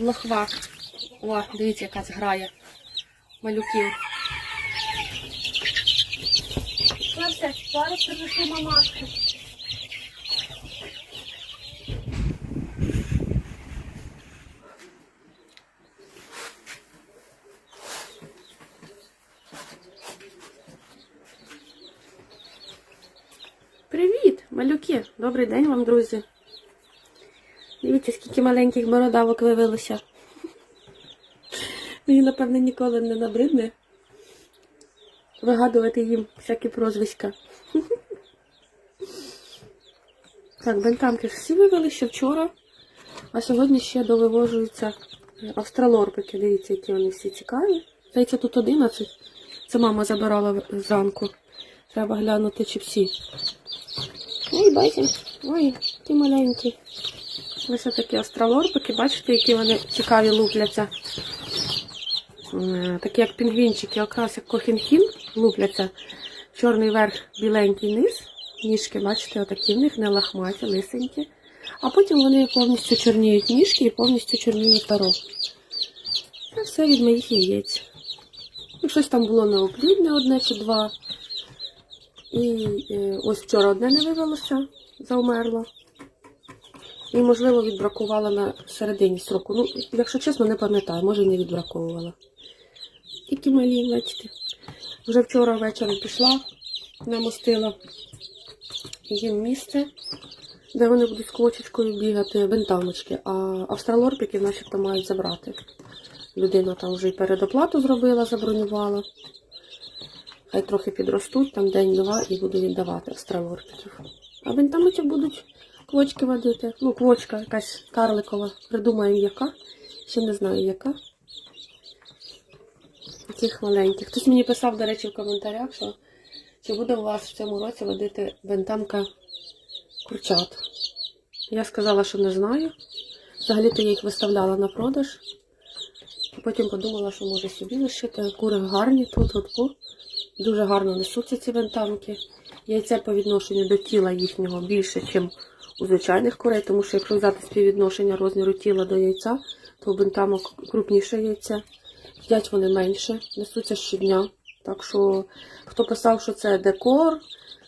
лохва. О, дивіться, яка зграє малюків. Зараз принесу мамашку. Привіт, малюки! Добрий день вам, друзі. Дивіться, скільки маленьких бородавок вивелося. Мені, напевно, ніколи не набридне вигадувати їм всякі прозвиська. Так, бентамки всі вивели ще вчора, а сьогодні ще довивожуються австралорпики. Дивіться, які вони всі цікаві. Здається, тут 11. Це мама забирала зранку. Треба глянути, чи всі. Ой, бачите, ой, ті маленькі. Ось такі астралорпики, бачите, які вони цікаві лупляться. Такі як пінгвінчики, якраз як кохінхін лупляться. Чорний верх, біленький низ. Ніжки, бачите, отакі в них не лахматі, лисенькі. А потім вони повністю чорніють ніжки і повністю чорніють перо. Це все від моїх яєць. Ну, щось там було неоплідне одне чи два. І е, ось вчора одне не вивелося, завмерло. І, можливо, відбракувала на середині сроку. Ну, якщо чесно, не пам'ятаю, може і не відбраковувала. Тільки малі, бачите. Вже вчора ввечері пішла, намостила їм місце, де вони будуть з квочечкою бігати, бентамочки, а австралорпиків начебто мають забрати. Людина там вже й передоплату зробила, забронювала. Хай трохи підростуть, там день-два і буду віддавати австралорпиків. А бентамочок будуть квочки водити. Ну, квочка якась карликова. Придумаємо яка. Ще не знаю яка. Таких маленьких. Хтось мені писав, до речі, в коментарях, що чи буде у вас в цьому році водити бентамка курчат. Я сказала, що не знаю. Взагалі-то я їх виставляла на продаж. Потім подумала, що може собі лишити. Кури гарні тут, от, тут. Дуже гарно несуться ці бентамки. Яйце по відношенню до тіла їхнього більше, ніж у звичайних курей, тому що якщо взяти співвідношення розміру тіла до яйця, то у бентамок крупніше яйце. Їдять вони менше, несуться щодня. Так що, хто писав, що це декор,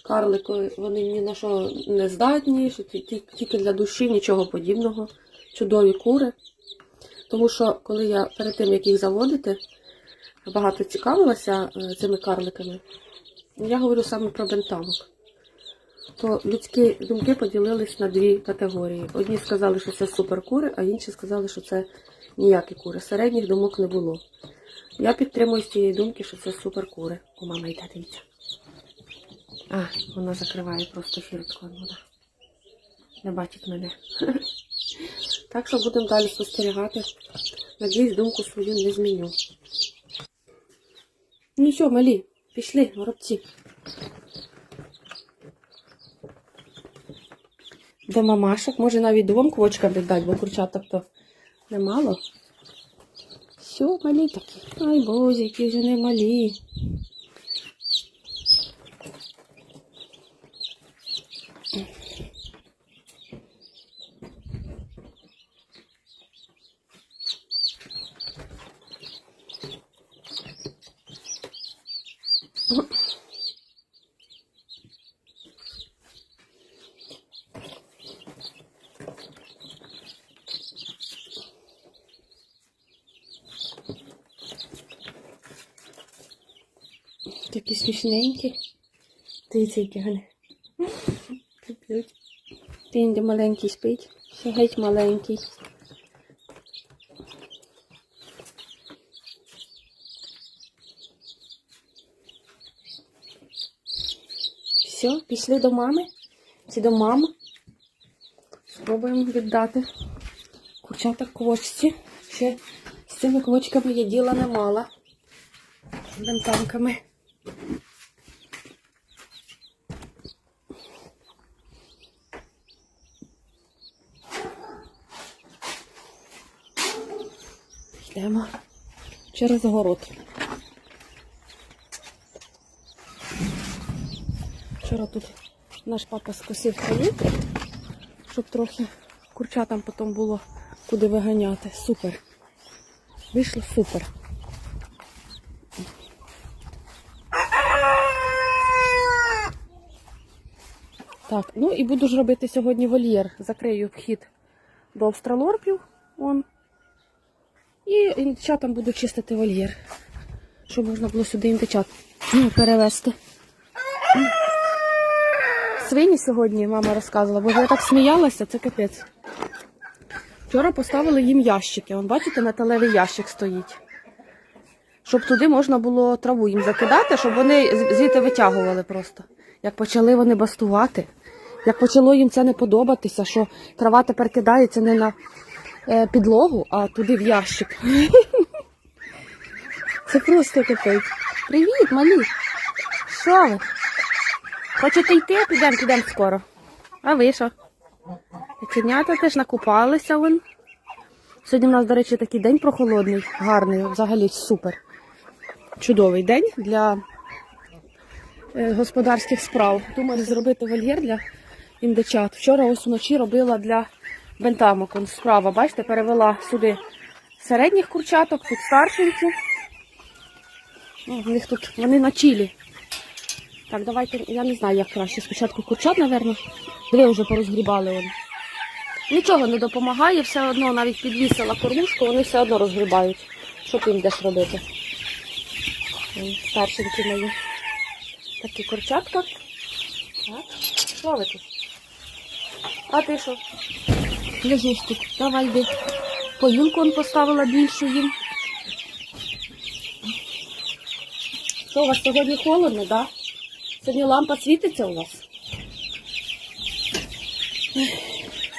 карлики, вони ні на що не здатні, що ті- ті- тільки для душі, нічого подібного. Чудові кури. Тому що, коли я перед тим, як їх заводити, багато цікавилася е, цими карликами, я говорю саме про бентамок. То людські думки поділились на дві категорії. Одні сказали, що це суперкури, а інші сказали, що це ніякі кури. Середніх думок не було. Я підтримую з цієї думки, що це суперкури. У мама йде, дивіться. А, вона закриває просто фіртку. Не бачить мене. Так що будемо далі спостерігати. Надіюсь, думку свою не зміню. Ну що, малі, пішли, горобці. До мамашок, може навіть двом квочкам віддати, бо курчаток то немало. Все, малі такі. Ай боже, які вже не малі. Такі смішненькі. Дивіться, які вони. Де маленький спить. Ще геть маленький. Все, пішли до мами. Чи до мами. Спробуємо віддати курчата квочці. Ще з цими квочками я діла не мала. З через город. Вчора тут наш папа скосив траву, щоб трохи курчатам потім було куди виганяти. Супер. Вийшло супер. Так, ну і буду ж робити сьогодні вольєр. Закрию вхід до австралорпів. Вон. І індичатам буду чистити вольєр. Щоб можна було сюди індичат ну, перевезти. Свині сьогодні мама розказувала, бо я так сміялася, це капець. Вчора поставили їм ящики. Вон, бачите, металевий ящик стоїть. Щоб туди можна було траву їм закидати, щоб вони звідти витягували просто. Як почали вони бастувати, як почало їм це не подобатися, що трава тепер кидається не на підлогу, а туди в ящик. Це просто капець. Привіт, малі. Що ви? Хочете йти? Підемо, підемо скоро. А ви що? Каченята теж накупалися вон. Сьогодні в нас, до речі, такий день прохолодний, гарний, взагалі супер. Чудовий день для е, господарських справ. Думаю, зробити вольєр для індичат. Вчора ось вночі робила для бентамок. Он справа, бачите, перевела сюди середніх курчаток, тут старшенькі. Ну, них тут вони на чілі. Так, давайте, я не знаю, як краще. Спочатку курчат, напевно. Дві вже порозгрібали вони. Нічого не допомагає, все одно навіть підвісила кормушку, вони все одно розгрібають. Що ти їм йдеш робити? Старшенькі мої. Такі курчатка. Так. Що ви? А ти що? Лежиш. Давай йди. Поїлку он поставила більшу їм. Що у вас сьогодні холодно, так? Да? Сьогодні лампа світиться у вас?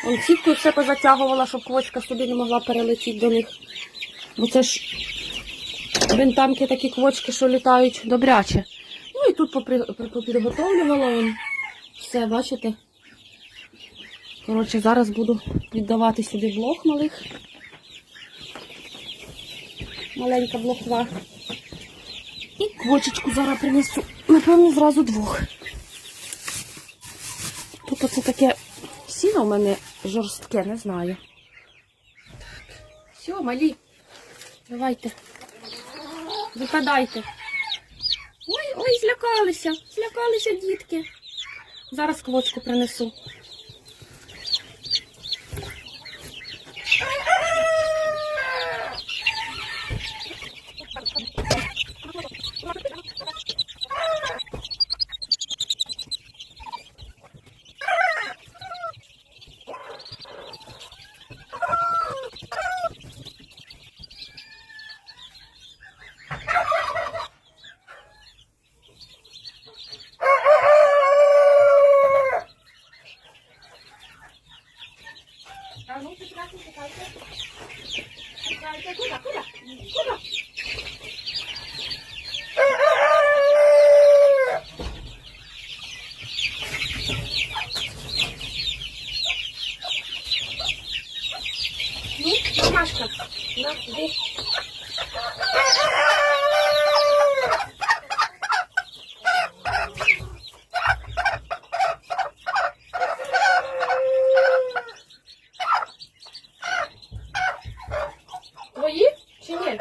Он сіткою все позатягувала, щоб квочка собі не могла перелетіти до них. Бо це ж бентамки такі квочки, що літають добряче. Ну і тут попри- попідготовлювала он все, бачите? Коротше, зараз буду віддавати сюди блох малих. Маленька блохва. І квочечку зараз принесу. Напевно, зразу двох. Тут оце таке сіно в мене жорстке, не знаю. Все, малі. Давайте. Випадайте. Ой, ой, злякалися. Злякалися дітки. Зараз квочку принесу. А ну, чекайте, чекайте. Чекайте, куди, куди? Куди? Ну, мамашка, на, іди. Твої чи ні?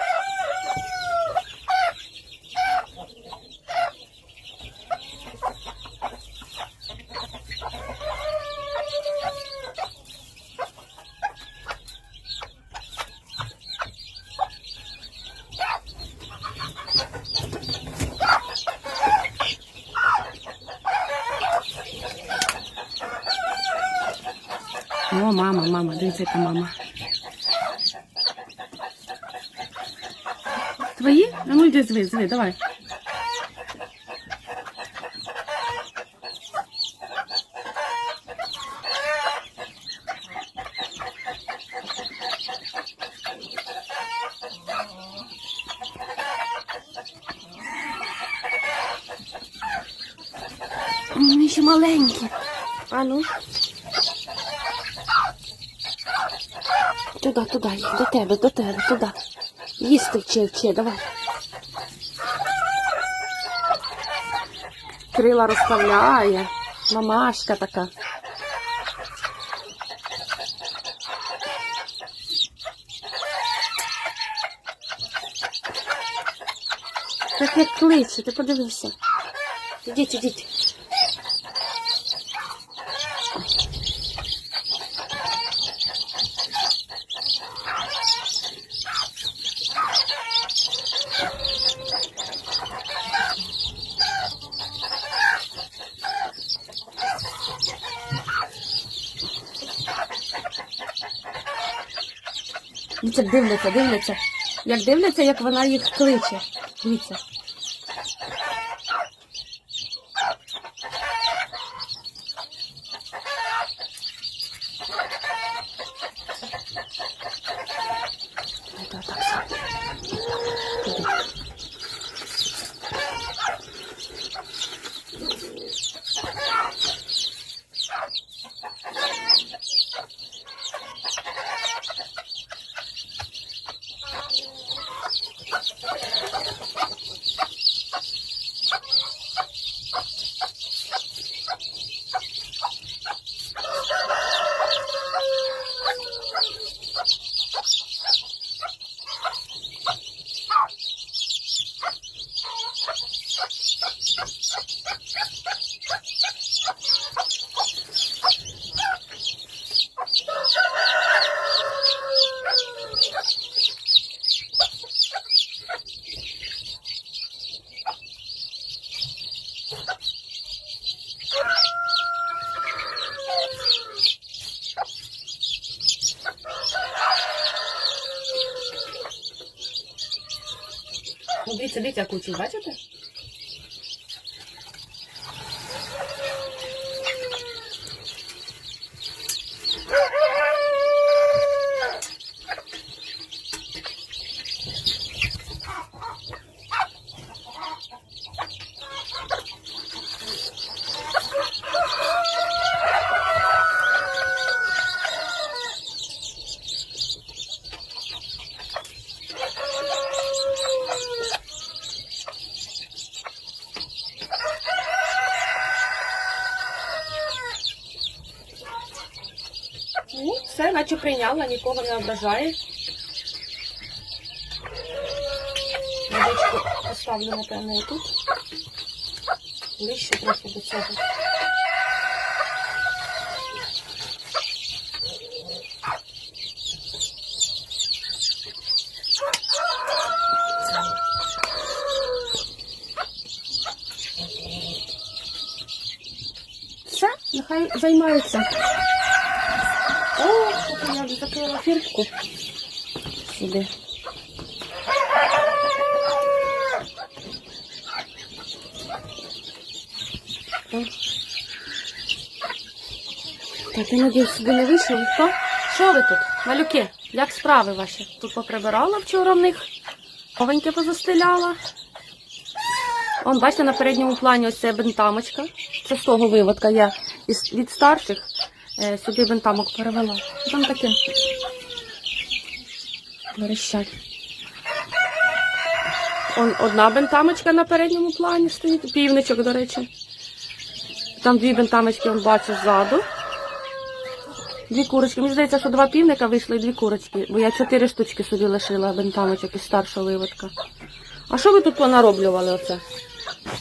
О, мама, мама, дивіться, яка мама. Твої? А ну йди зви, зви, давай. Вони ще маленькі. А ну. Туди, туди, до тебе, до тебе, туди. Їсти вчи, вчи, давай. Крила розставляє. Мамашка така. Так як кличе, ти подивися. Ідіть, ідіть. Дивляться, дивляться. Як дивляться, як вона їх кличе. Дивіться. Дивіться, дивіться, бачите? Ну, все, прийняла, нікого не ображає. Водичку поставлю, напевно, тут. Ближче трохи до цього. Все, нехай займаються. Я закрила фіртку. Сюди. Так, я надіюсь, сюди не вийшов. Хто? Що ви тут, малюки? Як справи ваші? Тут поприбирала вчора в них. Овеньки позастеляла. Он, бачите, на передньому плані ось ця бентамочка. Це з того виводка я від старших сюди бентамок перевела. Там таке. Верещать. Одна бентамочка на передньому плані стоїть, півничок, до речі. Там дві бентамочки, он бачу ззаду. Дві курочки. Мені здається, що два півника вийшли і дві курочки, бо я чотири штучки собі лишила бентамочок із старшого виводка. А що ви тут понароблювали оце?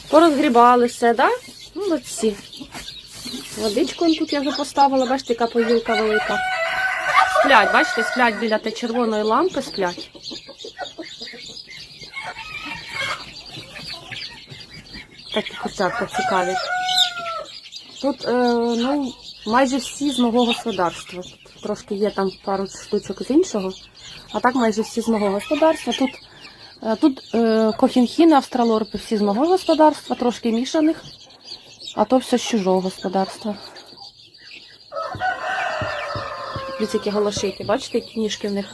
Порозгрібали все, так? Да? Молодці. Водичку тут я вже поставила, бачите, яка поїлка велика. Сплять, бачите, сплять біля те червоної лампи, сплять. Такі курчатка цікаві. Тут, е, ну, майже всі з мого господарства. Трошки є там пару штучок з іншого, а так майже всі з мого господарства. Тут, е, тут е, кохінхіни, австралорпи всі з мого господарства, трошки мішаних, а то все з чужого господарства. Дивіться, які галашики, бачите, які ніжки в них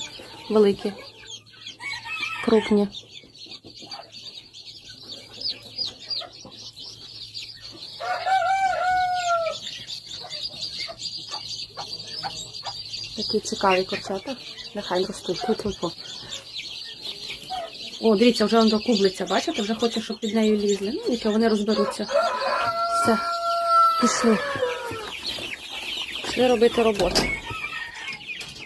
великі, крупні. Такі цікаві курчата. Нехай ростуть. Тьфу, тьфу. О, дивіться, вже воно кублиця, бачите? Вже хоче, щоб під нею лізли. Ну, нічого, вони розберуться. Все, пішли. Пішли робити роботу.